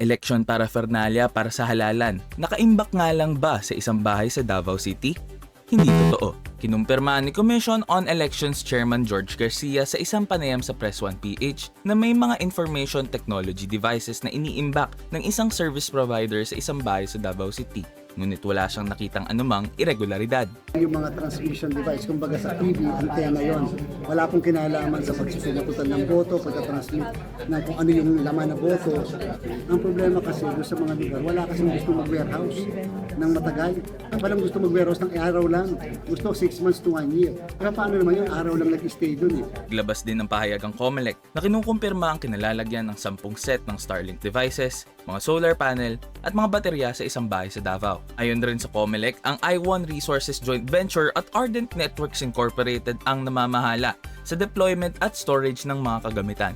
Election paraphernalia para sa halalan. Nakaimbak nga lang ba sa isang bahay sa Davao City? Hindi totoo. Kinumpirma ni Commission on Elections Chairman George Garcia sa isang panayam sa Press 1 PH na may mga information technology devices na iniimbak ng isang service provider sa isang bahay sa Davao City. Ngunit wala siyang nakitang anumang irregularidad. Yung mga transmission device, kumbaga sa TV, antena yon. Wala pong kinalaman sa pagsusunaputan ng boto, pagka-transmit na kung ano yung laman ng boto. Ang problema kasi doon sa mga lugar, wala kasing gusto mag-warehouse ng matagal. Walang gusto mag-warehouse ng araw lang. Gusto 6 months to 1 year. Pero paano naman yun, araw lang nag-stay doon eh. Naglabas din ng pahayag ang COMELEC na kinukumpirma ang kinalalagyan ng 10 set ng Starlink devices, mga solar panel, at mga baterya sa isang bahay sa Davao. Ayon rin sa COMELEC, ang i1 Resources Joint Venture at Ardent Networks Incorporated ang namamahala sa deployment at storage ng mga kagamitan.